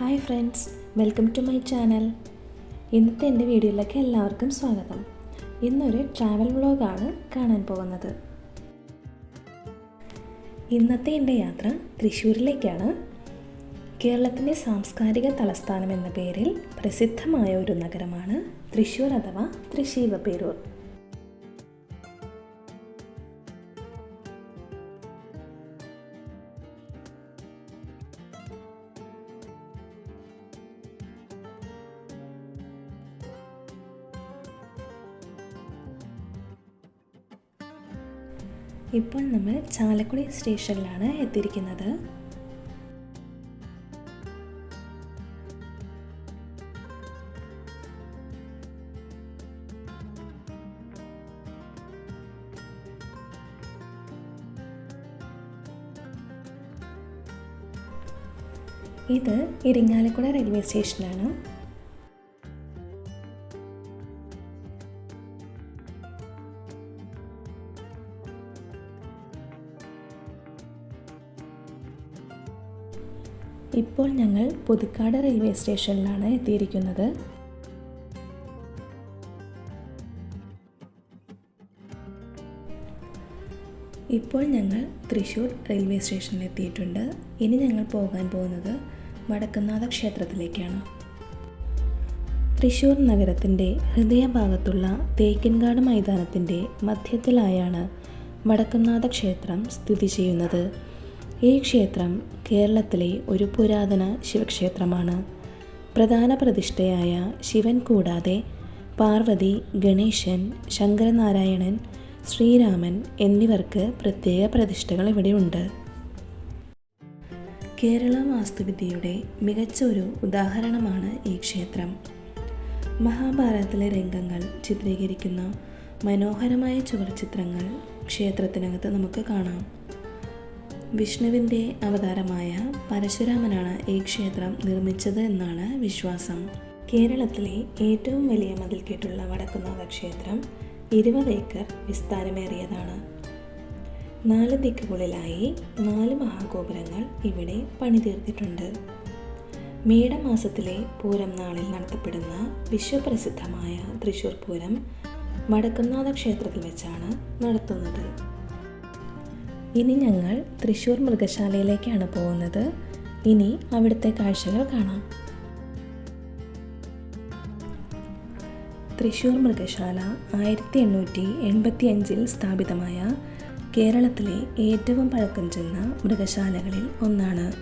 Hi friends welcome to my channel. ഇന്നത്തെ എന്റെ വീഡിയോയിലേക്ക് എല്ലാവർക്കും സ്വാഗതം. ഇന്നൊരു ട്രാവൽ വ്ളോഗാണ് കാണാൻ പോകുന്നത്. ഇന്നത്തെ എന്റെ യാത്ര തൃശ്ശൂരിലേക്കാണ്. കേരളത്തിന്റെ സാംസ്കാരിക തലസ്ഥാനം എന്ന പേരിൽ പ്രസിദ്ധമായ ഒരു നഗരമാണ് തൃശ്ശൂർ അഥവാ തൃശ്ശീവപേരൂർ ഇപ്പോൾ നമ്മൾ ചാലക്കുടി സ്റ്റേഷനിലാണ് എത്തിയിരിക്കുന്നത്. ഇത് ഇരിങ്ങാലക്കുട റെയിൽവേ സ്റ്റേഷനാണ്. ഇപ്പോൾ ഞങ്ങൾ പുതുക്കാട് റെയിൽവേ സ്റ്റേഷനിലാണ് എത്തിയിരിക്കുന്നത്. ഇപ്പോൾ ഞങ്ങൾ തൃശ്ശൂർ റെയിൽവേ സ്റ്റേഷനിൽ എത്തിയിട്ടുണ്ട്. ഇനി ഞങ്ങൾ പോകാൻ പോകുന്നത് വടക്കുന്നാഥ ക്ഷേത്രത്തിലേക്കാണ്. തൃശ്ശൂർ നഗരത്തിന്റെ ഹൃദയഭാഗത്തുള്ള തേക്കിൻകാട് മൈതാനത്തിന്റെ മധ്യത്തിലായാണ് വടക്കുന്നാഥ ക്ഷേത്രം സ്ഥിതി ചെയ്യുന്നത്. ഈ ക്ഷേത്രം കേരളത്തിലെ ഒരു പുരാതന ശിവക്ഷേത്രമാണ്. പ്രധാന പ്രതിഷ്ഠയായ ശിവൻ കൂടാതെ പാർവതി ഗണേശൻ ശങ്കരനാരായണൻ ശ്രീരാമൻ എന്നിവർക്ക് പ്രത്യേക പ്രതിഷ്ഠകൾ ഇവിടെയുണ്ട്. കേരള വാസ്തുവിദ്യയുടെ മികച്ച ഒരു ഉദാഹരണമാണ് ഈ ക്ഷേത്രം. മഹാഭാരതത്തിലെ രംഗങ്ങൾ ചിത്രീകരിക്കുന്ന മനോഹരമായ ചുവർച്ചിത്രങ്ങൾ ക്ഷേത്രത്തിനകത്ത് നമുക്ക് കാണാം. വിഷ്ണുവിന്റെ അവതാരമായ പരശുരാമനാണ് ഈ ക്ഷേത്രം നിർമ്മിച്ചത് എന്നാണ് വിശ്വാസം. കേരളത്തിലെ ഏറ്റവും വലിയ മതിൽക്കെട്ടുള്ള വടക്കുന്നാഥ ക്ഷേത്രം ഇരുപത് ഏക്കർ വിസ്താരമേറിയതാണ്. നാല് ദിക്കുകളിലായി നാല് മഹാഗോപുരങ്ങൾ ഇവിടെ പണിതീർത്തിട്ടുണ്ട്. മേടമാസത്തിലെ പൂരം നാളിൽ നടത്തപ്പെടുന്ന വിശ്വപ്രസിദ്ധമായ തൃശ്ശൂർ പൂരം വടക്കുന്നാഥ ക്ഷേത്രത്തിൽ വെച്ചാണ് നടത്തുന്നത്. ഇനി ഞങ്ങൾ തൃശ്ശൂർ മൃഗശാലയിലേക്കാണ് പോകുന്നത്. ഇനി അവിടുത്തെ കാഴ്ചകൾ കാണാം. തൃശ്ശൂർ മൃഗശാല ആയിരത്തി എണ്ണൂറ്റി എൺപത്തി അഞ്ചിൽ സ്ഥാപിതമായ കേരളത്തിലെ ഏറ്റവും പഴക്കം ചെന്ന മൃഗശാലകളിൽ ഒന്നാണ്.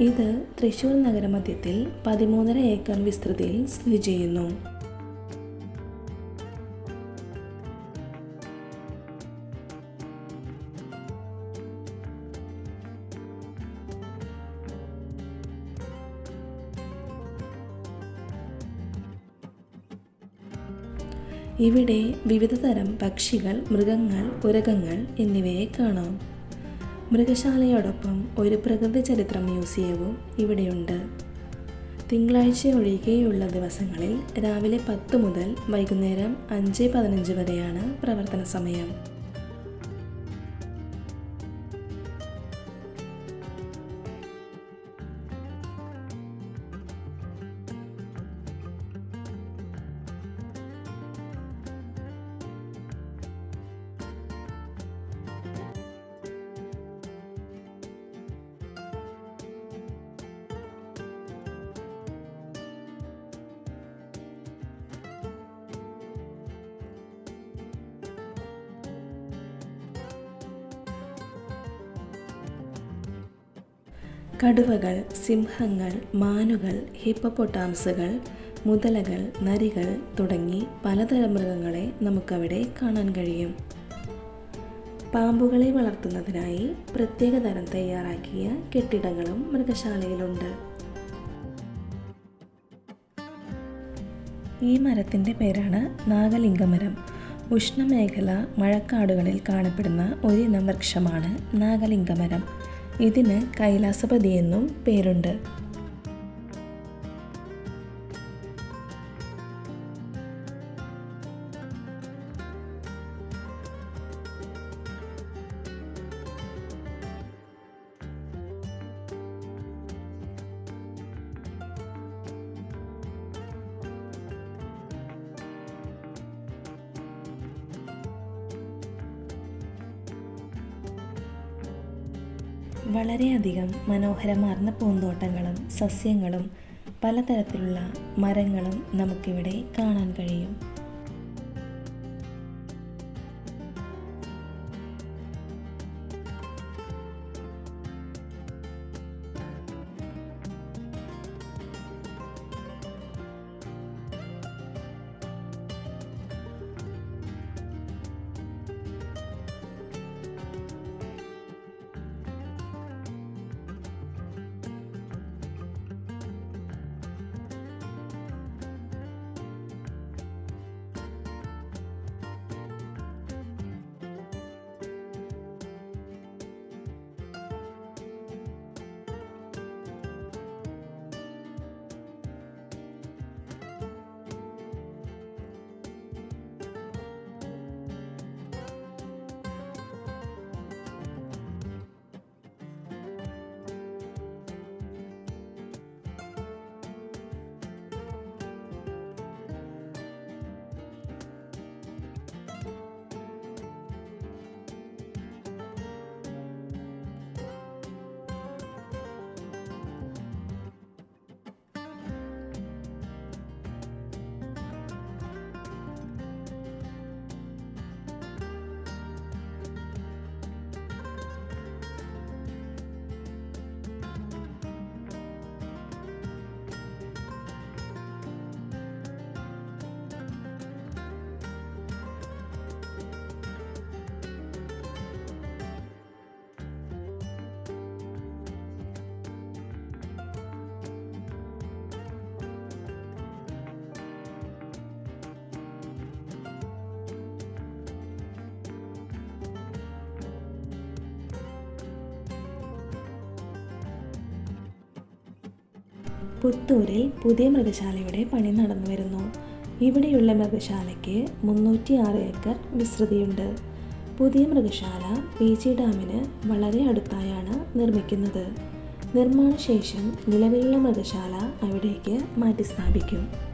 ഇത് തൃശ്ശൂർ നഗരമധ്യത്തിൽ പതിമൂന്നര ഏക്കർ വിസ്തൃതിയിൽ സ്ഥിതി ചെയ്യുന്നു. ഇവിടെ വിവിധ തരം പക്ഷികൾ മൃഗങ്ങൾ ഉരകങ്ങൾ എന്നിവയെ കാണാം. മൃഗശാലയോടൊപ്പം ഒരു പ്രകൃതി ചരിത്ര മ്യൂസിയവും ഇവിടെയുണ്ട്. തിങ്കളാഴ്ച ഒഴികെയുള്ള ദിവസങ്ങളിൽ രാവിലെ പത്ത് മുതൽ വൈകുന്നേരം അഞ്ച് പതിനഞ്ച് വരെയാണ് പ്രവർത്തന സമയം. കടുവകൾ സിംഹങ്ങൾ മാനുകൾ ഹിപ്പപ്പൊട്ടാംസുകൾ മുതലകൾ നരികൾ തുടങ്ങി പലതരം മൃഗങ്ങളെ നമുക്കവിടെ കാണാൻ കഴിയും. പാമ്പുകളെ വളർത്തുന്നതിനായി പ്രത്യേക തരം തയ്യാറാക്കിയ കെട്ടിടങ്ങളും മൃഗശാലയിലുണ്ട്. ഈ മരത്തിന്റെ പേരാണ് നാഗലിംഗമരം. ഉഷ്ണമേഖല മഴക്കാടുകളിൽ കാണപ്പെടുന്ന ഒരിനം വൃക്ഷമാണ് നാഗലിംഗമരം. ഇതിന് കൈലാസപതി എന്നും പേരുണ്ട്. വളരെയധികം മനോഹരമാർന്ന പൂന്തോട്ടങ്ങളും സസ്യങ്ങളും പലതരത്തിലുള്ള മരങ്ങളും നമുക്കിവിടെ കാണാൻ കഴിയും. പുത്തൂരിൽ പുതിയ മൃഗശാലയുടെ പണി നടന്നു വരുന്നു ഇവിടെയുള്ള മൃഗശാലയ്ക്ക് മുന്നൂറ്റി ആറ് ഏക്കർ വിസ്തൃതിയുണ്ട്. പുതിയ മൃഗശാല പി ജി ഡാമിന് വളരെ അടുത്തായാണ് നിർമ്മിക്കുന്നത്. നിർമ്മാണശേഷം നിലവിലുള്ള മൃഗശാല അവിടേക്ക് മാറ്റി സ്ഥാപിക്കും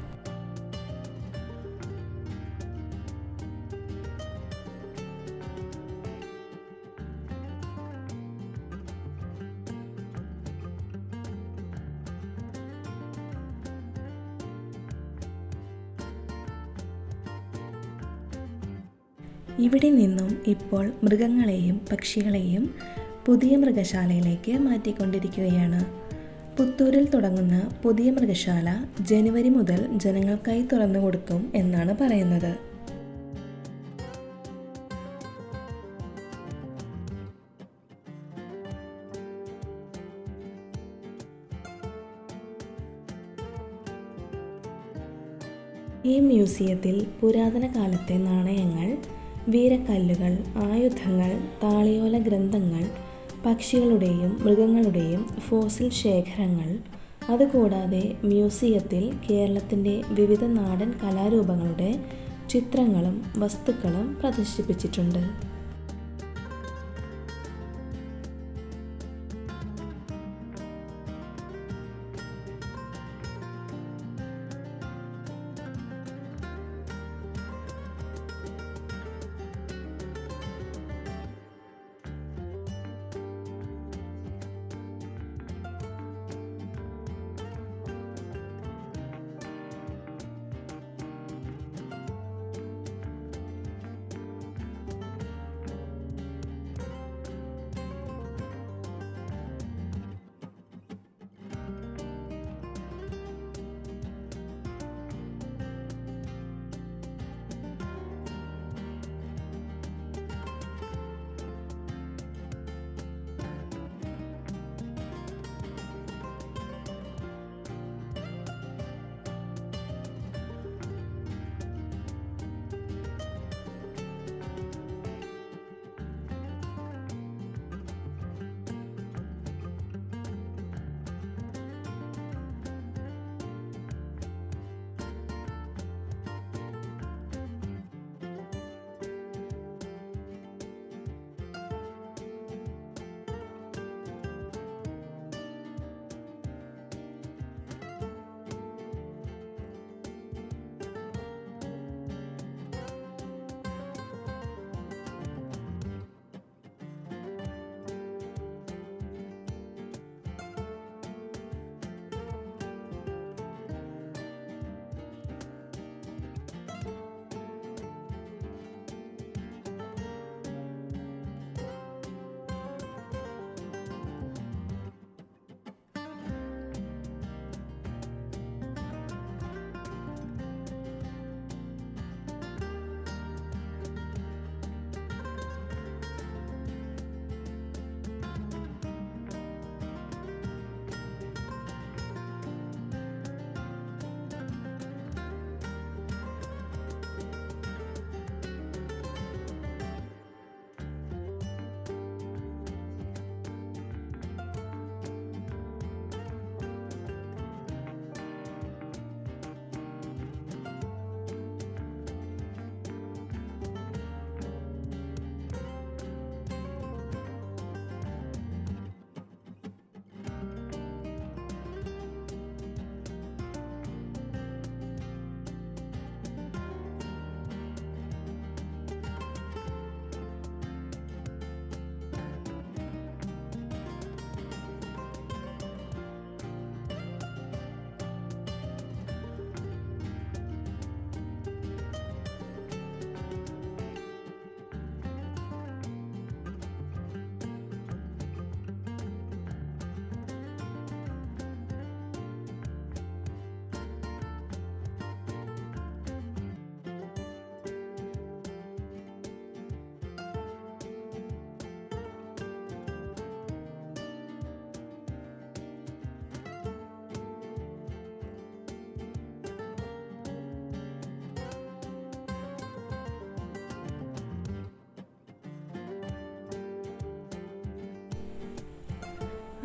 ഇവിടെ നിന്നും ഇപ്പോൾ മൃഗങ്ങളെയും പക്ഷികളെയും പുതിയ മൃഗശാലയിലേക്ക് മാറ്റിക്കൊണ്ടിരിക്കുകയാണ്. പുത്തൂരിൽ തുടങ്ങുന്ന പുതിയ മൃഗശാല ജനുവരി മുതൽ ജനങ്ങൾക്കായി തുറന്നു കൊടുക്കും എന്നാണ് പറയുന്നത്. ഈ മ്യൂസിയത്തിൽ പുരാതന കാലത്തെ നാണയങ്ങൾ വീരക്കല്ലുകൾ ആയുധങ്ങൾ താളിയോല ഗ്രന്ഥങ്ങൾ പക്ഷികളുടെയും മൃഗങ്ങളുടെയും ഫോസിൽ ശേഖരങ്ങൾ. അതുകൂടാതെ മ്യൂസിയത്തിൽ കേരളത്തിന്റെ വിവിധ നാടൻ കലാരൂപങ്ങളുടെ ചിത്രങ്ങളും വസ്തുക്കളും പ്രദർശിപ്പിച്ചിട്ടുണ്ട്.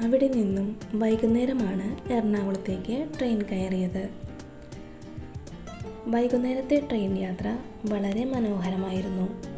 അവിടെ നിന്നും വൈകുന്നേരമാണ് എറണാകുളത്തേക്ക് ട്രെയിൻ കയറിയത്. വൈകുന്നേരത്തെ ട്രെയിൻ യാത്ര വളരെ മനോഹരമായിരുന്നു.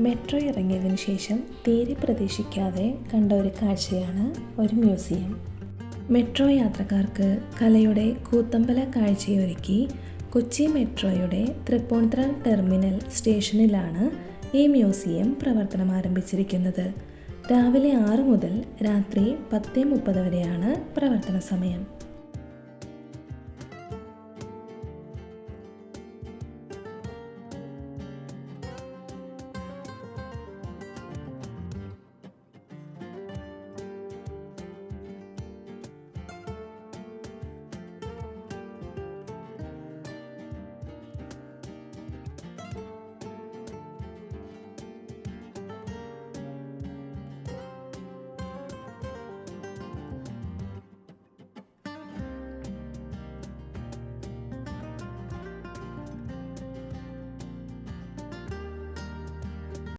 മെട്രോ ഇറങ്ങിയതിന് ശേഷം തീരെ പ്രതീക്ഷിക്കാതെ കണ്ട ഒരു കാഴ്ചയാണ് ഒരു മ്യൂസിയം. മെട്രോ യാത്രക്കാർക്ക് കലയുടെ കൂത്തമ്പല കാഴ്ചയൊരുക്കി കൊച്ചി മെട്രോയുടെ തൃപ്പൂണിത്തുറ ടെർമിനൽ സ്റ്റേഷനിലാണ് ഈ മ്യൂസിയം പ്രവർത്തനം ആരംഭിച്ചിരിക്കുന്നത്. രാവിലെ ആറ് മുതൽ രാത്രി പത്ത് മുപ്പത് വരെയാണ് പ്രവർത്തന സമയം.